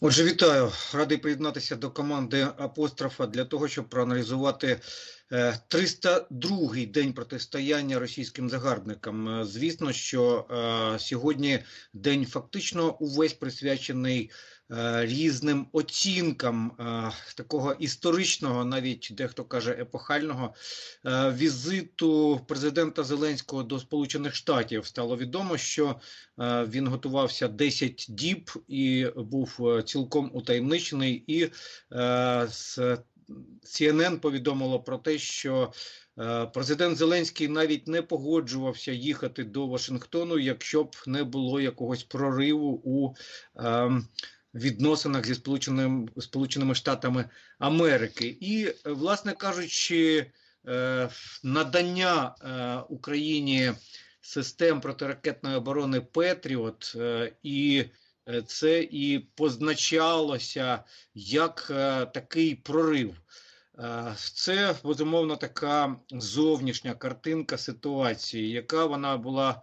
Отже, вітаю. Радий приєднатися до команди Апострофа для того, щоб проаналізувати 302-й день протистояння російським загарбникам. Е, Звісно, що е, сьогодні день фактично увесь присвячений е, різним оцінкам е, такого історичного, навіть дехто каже епохального е, візиту президента Зеленського до Сполучених Штатів. Стало відомо, що Е, Він готувався 10 діб і був е, цілком утаємничений. І е, з CNN повідомило про те, що е, президент Зеленський навіть не погоджувався їхати до Вашингтону, якщо б не було якогось прориву у е, відносинах зі Сполученим, Сполученими Штатами Америки. І, е, власне кажучи, е, надання е, Україні систем протиракетної оборони Петріот, е, і е, це і позначалося як е, такий прорив. Е, Це безумовно така зовнішня картинка ситуації, яка вона була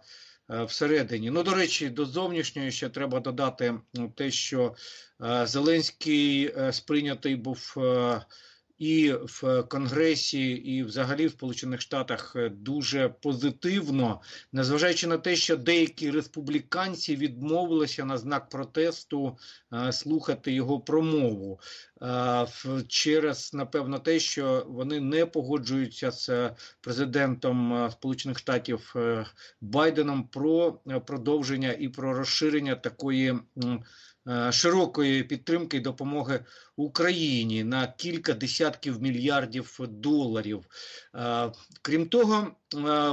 е, всередині. Ну, до речі, до зовнішньої ще треба додати те, що е, Зеленський е, сприйнятий був. І в Конгресі, і взагалі в Сполучених Штатах е, дуже позитивно, незважаючи на те, що деякі республіканці відмовилися на знак протесту е, слухати його промову е, через напевно те, що вони не погоджуються з президентом Сполучених Штатів Байденом про продовження і про розширення такої. Е, Широкої підтримки і допомоги Україні на кілька десятків мільярдів доларів. Е, Крім того,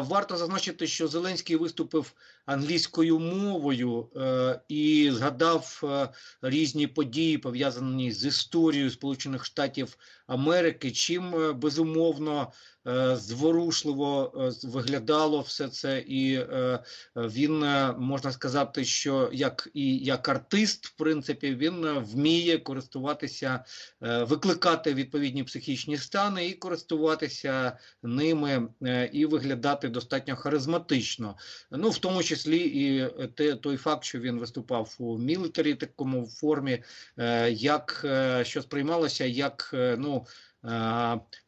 варто зазначити, що Зеленський виступив англійською мовою е, і згадав е, різні події, пов'язані з історією Сполучених Штатів Америки, чим е, безумовно е, зворушливо е, виглядало все це, і е, він е, можна сказати, що як і як артист, в принципі, він е, вміє користуватися, е, викликати відповідні психічні стани і користуватися ними е, і виглядати достатньо харизматично. Ну, в тому числі і е, те, той факт, що він виступав у мілітарі такому формі, е, як е, що сприймалося як ну.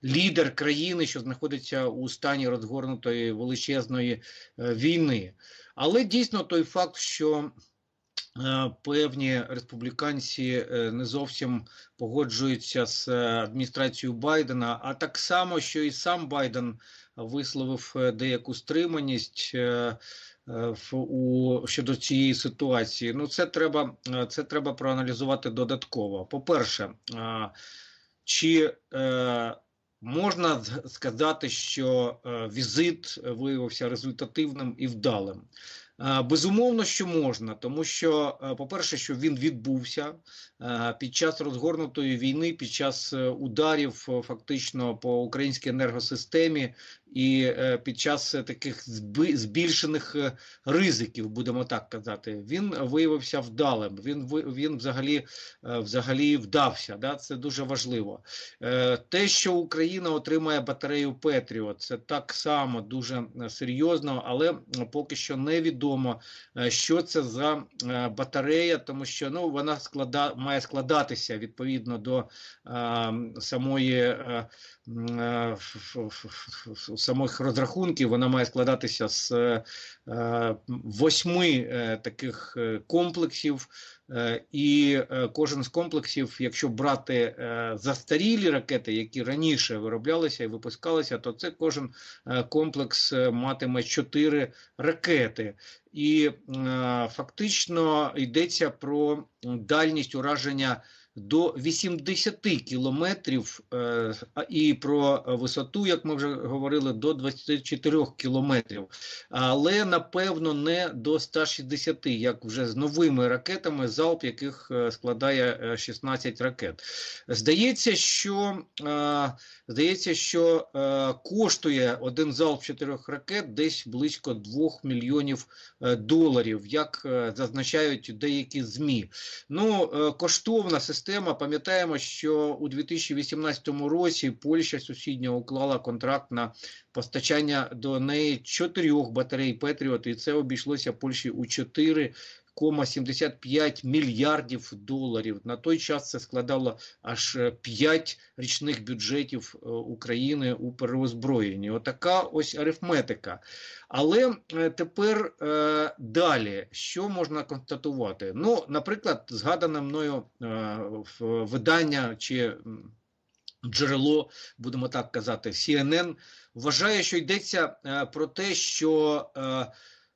Лідер країни, що знаходиться у стані розгорнутої величезної війни, але дійсно той факт, що певні республіканці е, не зовсім погоджуються з е, адміністрацією Байдена, а так само, що і сам Байден висловив е, деяку стриманість. е, е, у щодо цієї ситуації, ну це треба е, це треба проаналізувати додатково. По-перше, е, чи е, можна сказати, що е, візит виявився результативним і вдалим? Е, Безумовно, що можна, тому що, е, по-перше, що він відбувся е, під час розгорнутої війни, під час ударів фактично по українській енергосистемі, і е, під час е, таких збільшених е, ризиків, будемо так казати, він виявився вдалим. Він він взагалі взагалі вдався. Да? Це дуже важливо. Те, що Україна отримає батарею Петріот, це так само дуже серйозно, але поки що невідомо, що це за батарея, тому що ну вона склада має складатися відповідно до е, самої. Самих розрахунків вона має складатися з е, е, восьми е, таких комплексів, і кожен з комплексів, якщо брати застарілі ракети, які раніше вироблялися і випускалися, то це кожен комплекс матиме чотири ракети. І фактично йдеться про дальність ураження до 80 кілометрів е, і про висоту, як ми вже говорили, до 24 кілометрів. Але напевно не до 160, як вже з новими ракетами, залп яких е, складає е, 16 ракет. Здається, що е, здається, що е, коштує один залп чотирьох ракет десь близько 2 мільйонів е, доларів, як е, зазначають деякі змі. Ну, е, коштовна система. Пам'ятаємо, що у 2018 році Польща сусідня уклала контракт на постачання до неї чотирьох батарей Петріот, і це обійшлося Польщі у 4 1,75 мільярдів доларів. На той час це складало аж 5 річних бюджетів е, України у переозброєнні. Отака ось арифметика. Але е, тепер е, далі, що можна констатувати? Ну, наприклад, згадане мною видання чи джерело, будемо так казати, CNN, вважає, що йдеться про те, що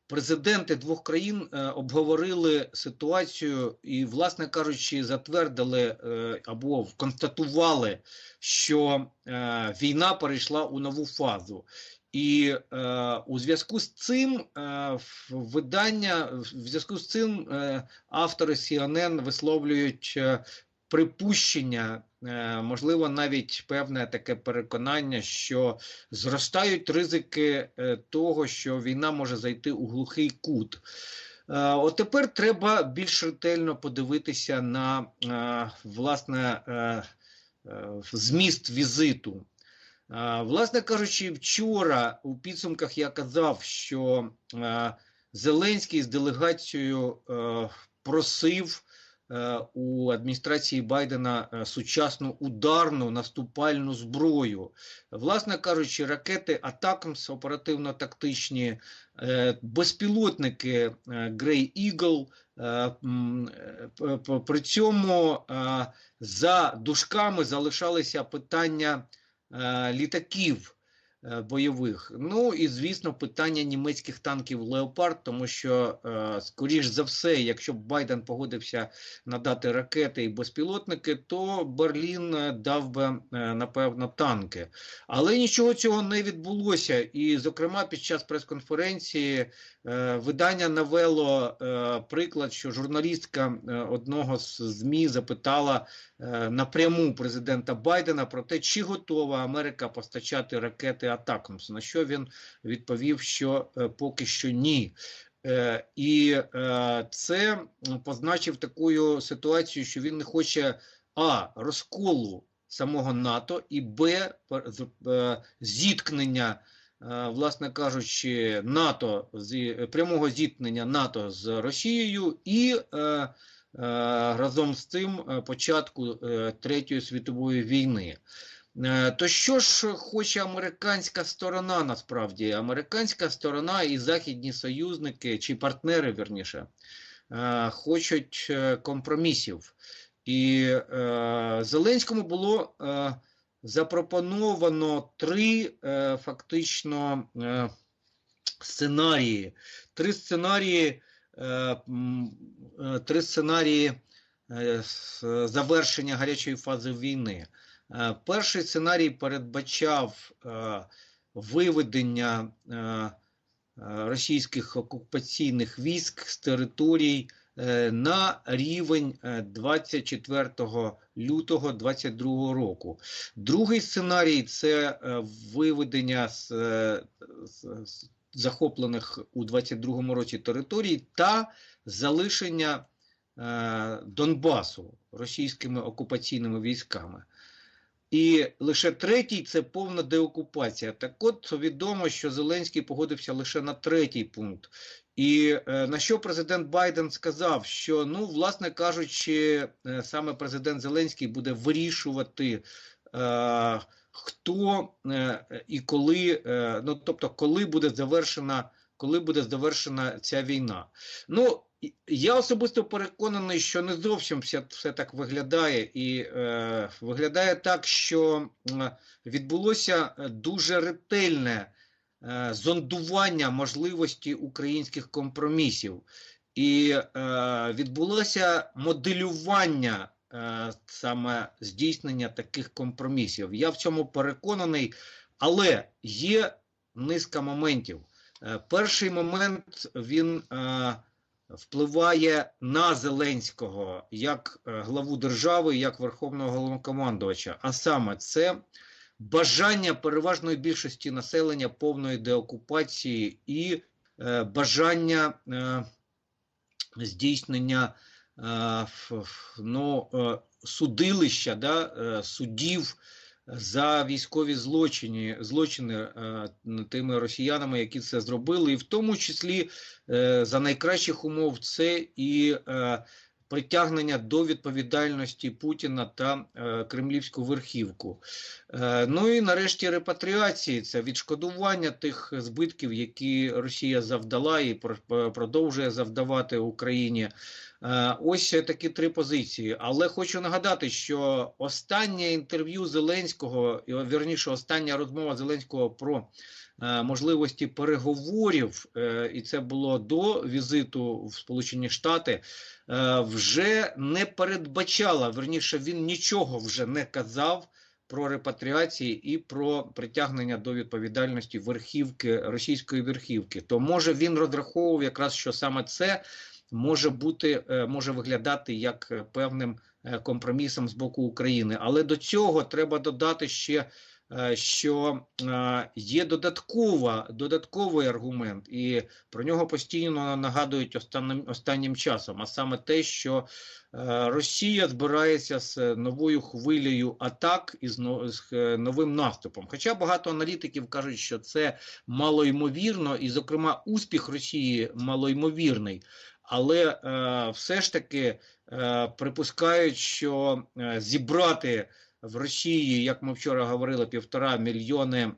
Президенти двох країн е, обговорили ситуацію і, власне кажучи, затвердили е, або констатували, що е, війна перейшла у нову фазу. І е, у зв'язку з цим е, видання в зв'язку з цим е, автори CNN висловлюють е, припущення, можливо, навіть певне таке переконання, що зростають ризики е, того, що війна може зайти у глухий кут. Е, от тепер треба більш ретельно подивитися на власне зміст візиту. Власне кажучи, вчора у підсумках я казав, що Зеленський з делегацією просив Е, у адміністрації Байдена е, сучасну ударну наступальну зброю. Власне кажучи, ракети Атакамс оперативно-тактичні, е, безпілотники Grey Eagle, при цьому за дужками залишалися питання літаків. Е, бойових. Ну і звісно, питання німецьких танків Леопард, тому що, е, скоріш за все, якщо б Байден погодився надати ракети і безпілотники, то Берлін е, дав би напевно танки. Але нічого цього не відбулося. І, зокрема, під час прес-конференції видання навело приклад, що журналістка одного з ЗМІ запитала напряму президента Байдена про те, чи готова Америка постачати ракети. Атакамс, на що він відповів, що е, поки що ні. Е, і е, це позначив таку ситуацію, що він не хоче а розколу самого НАТО і Б зіткнення, власне кажучи, НАТО з прямого зіткнення НАТО з Росією і разом з цим початку Третьої світової війни. Е, то що ж хоче американська сторона насправді? Американська сторона і західні союзники чи партнери верніше е, хочуть е, компромісів. І Зеленському було запропоновано три фактично сценарії. Три сценарії, три сценарії завершення гарячої фази війни. Е, перший сценарій передбачав е, виведення е, російських окупаційних військ з територій на рівень 24 лютого 2022 року. Другий сценарій це виведення з захоплених у 2022 році територій та залишення Донбасу російськими окупаційними військами. І лише третій це повна деокупація. Так от відомо, що Зеленський погодився лише на третій пункт. І е, на що президент Байден сказав, що ну, власне кажучи, е, саме президент Зеленський буде вирішувати, е, хто е, і коли, е, ну тобто, коли буде завершена, коли буде завершена ця війна. Ну я особисто переконаний, що не зовсім все все так виглядає, і е, виглядає так, що відбулося дуже ретельне е, зондування можливості українських компромісів, і е, відбулося моделювання е, саме здійснення таких компромісів. Я в цьому переконаний, але є низка моментів. Е, перший момент він. Е, впливає на Зеленського як е, главу держави, як верховного головнокомандувача. А саме це бажання переважної більшості населення повної деокупації і е, бажання е, здійснення е, ну, е, судилища, да, е, судів. за військові злочини, злочини е, тими росіянами, які це зробили, і в тому числі е, за найкращих умов це і е, притягнення до відповідальності Путіна та е, кремлівську верхівку. Е, ну і нарешті репатріації це відшкодування тих збитків, які Росія завдала і продовжує завдавати Україні. Е, Ось такі три позиції. Але хочу нагадати, що останнє інтерв'ю Зеленського, вірніше, остання розмова Зеленського про е, можливості переговорів, е, і це було до візиту в Сполучені Штати, е, вже не передбачала, верніше, він нічого вже не казав. Про репатріації і про притягнення до відповідальності верхівки російської верхівки, то може він розраховував якраз, що саме це може бути, е, може виглядати як е, певним е, компромісом з боку України. Але до цього треба додати ще, е, що е, є додаткова, додатковий аргумент, і про нього постійно нагадують останнім, останнім часом, а саме те, що е, Росія збирається з новою хвилею атак і з но- з е, новим наступом. Хоча багато аналітиків кажуть, що це малоймовірно, і, зокрема, успіх Росії малоймовірний. Але е, все ж таки е, припускають, що е, зібрати в Росії, як ми вчора говорили, півтора мільйони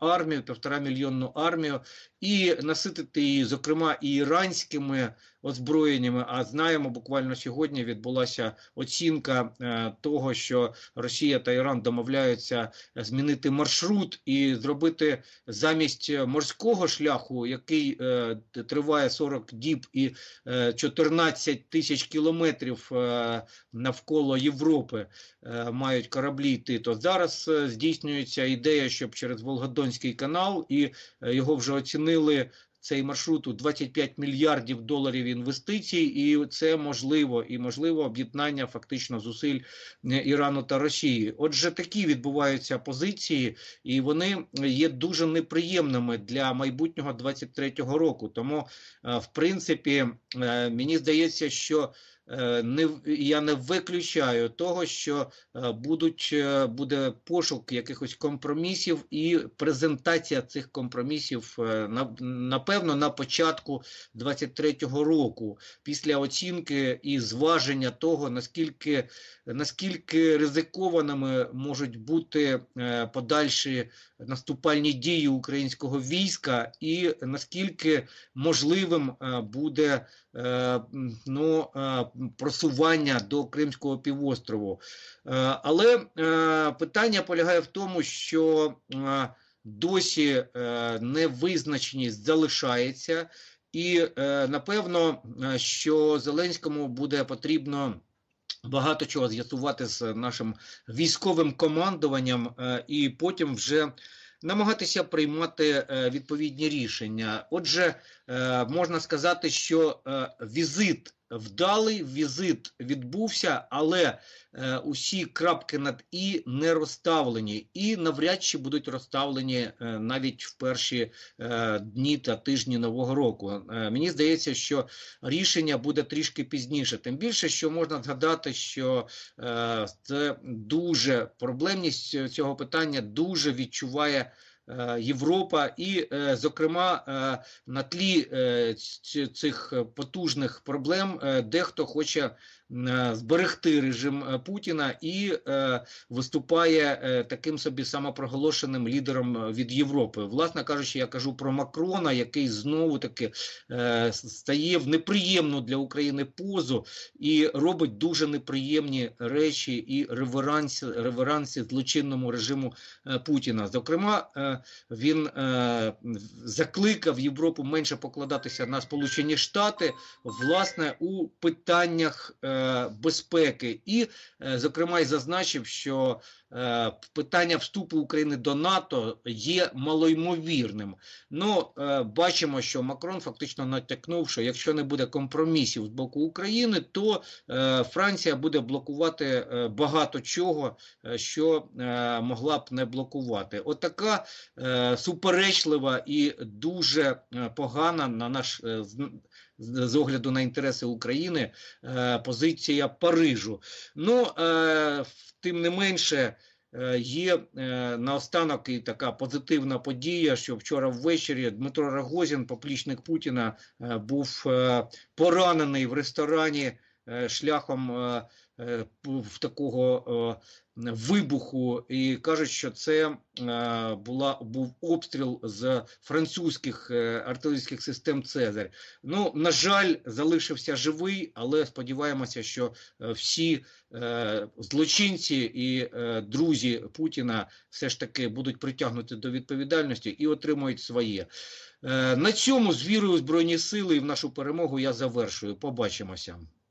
армію, півтора мільйонну армію, і наситити її, зокрема, і іранськими озброєннями. А знаємо, буквально сьогодні відбулася оцінка е, того, що Росія та Іран домовляються змінити маршрут і зробити замість морського шляху, який е, триває 40 діб і е, 14 тисяч кілометрів е, навколо Європи е, мають кораблі йти, то зараз е, здійснюється ідея, щоб через Волгодонський канал, і е, його вже оцінили цей маршрут у 25 мільярдів доларів інвестицій, і це можливо, і можливо об'єднання фактично зусиль е, Ірану та Росії. Отже, такі відбуваються позиції, і вони є дуже неприємними для майбутнього 23-го року. Тому, е, в принципі, мені здається, що не в- я не виключаю того, що е, будуть е, буде пошук якихось компромісів і презентація цих компромісів е, напевно на початку 23-го року, після оцінки і зваження того, наскільки наскільки ризикованими можуть бути е, подальші наступальні дії українського війська, і наскільки можливим е, буде е, ну, е, просування до Кримського півострову. Е, Але е, питання полягає в тому, що е, досі невизначеність залишається, і напевно, що Зеленському буде потрібно. Багато чого з'ясувати з нашим військовим командуванням, і потім вже намагатися приймати відповідні рішення. Отже, можна сказати, що візит вдалий, візит відбувся, але е, усі крапки над і не розставлені, і навряд чи будуть розставлені е, навіть в перші е, дні та тижні нового року. Е, мені здається, що рішення буде трішки пізніше. Тим більше, що можна згадати, що е, це дуже проблемність цього питання дуже відчуває. Е, Європа, і, е, зокрема, е, на тлі цих потужних проблем дехто хоче зберегти режим е, Путіна і е, виступає е, таким собі самопроголошеним лідером е, від Європи. Власне кажучи, я кажу про Макрона, який знову таки е, стає в неприємну для України позу і робить дуже неприємні речі і реверанси, реверанси злочинному режиму е, Путіна. Зокрема, е, він е, закликав Європу менше покладатися на Сполучені Штати, власне, у питаннях е, безпеки, і, е, зокрема, й зазначив, що е, питання вступу України до НАТО є малоймовірним. Ну, е, бачимо, що Макрон фактично натякнув, що якщо не буде компромісів з боку України, то Франція буде блокувати багато чого, що могла б не блокувати. Отака суперечлива і дуже погана на наш з, огляду на інтереси України е, позиція Парижу. Ну, е, тим не менше. е, є наостанок і така позитивна подія, що вчора ввечері Дмитро Рогозін, поплічник Путіна, був поранений в ресторані шляхом е, е, в такого е, вибуху, і кажуть, що це е, була був обстріл з французьких е, артилерійських систем Цезарь. Ну на жаль, залишився живий, але сподіваємося, що е, всі е, злочинці і е, друзі Путіна все ж таки будуть притягнуті до відповідальності і отримують своє. Е, на цьому з вірою в збройні сили і в нашу перемогу я завершую. Побачимося.